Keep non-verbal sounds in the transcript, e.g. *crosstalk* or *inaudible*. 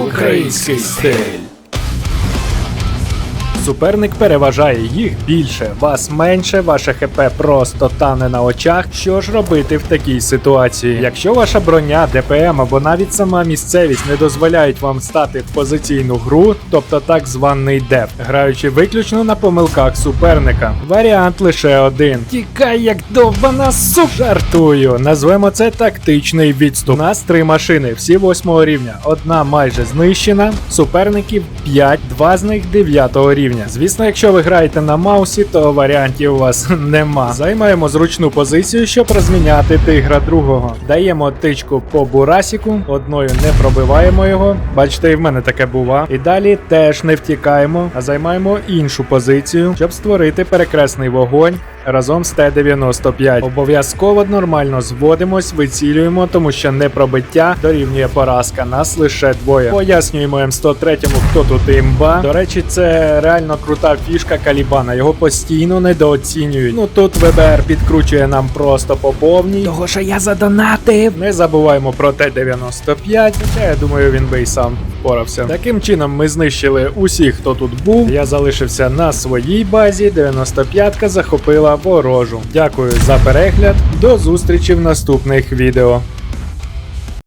Український стиль. Суперник переважає їх більше, вас менше, ваше ХП просто тане на очах. Що ж робити в такій ситуації? Якщо ваша броня, ДПМ або навіть сама місцевість не дозволяють вам стати в позиційну гру, тобто так званий деф, граючи виключно на помилках суперника. Варіант лише один: тікай як довбана сук! Жартую. Назвемо це тактичний відступ. У нас три машини, всі восьмого рівня. Одна майже знищена, суперників 5, два з них 9 рівня. Звісно, якщо ви граєте на маусі, то варіантів у вас *laughs* нема. Займаємо зручну позицію, щоб розміняти тигра другого. Даємо тичку по бурасіку, одною не пробиваємо його. Бачите, і в мене таке бува. І далі теж не втікаємо, а займаємо іншу позицію, щоб створити перекресний вогонь. Разом з Т-95. Обов'язково нормально зводимось, вицілюємо, тому що непробиття дорівнює поразка. Нас лише двоє. Пояснюємо М103, хто тут імба. До речі, це реально крута фішка Калібана. Його постійно недооцінюють. Ну тут ВБР підкручує нам просто по повній. Того, що я задонатив. Не забуваємо про Т-95. Хоча я думаю, він би і сам впорався. Таким чином, ми знищили усіх, хто тут був. Я залишився на своїй базі. 95-ка захопила ворожу. Дякую за перегляд. До зустрічі в наступних відео.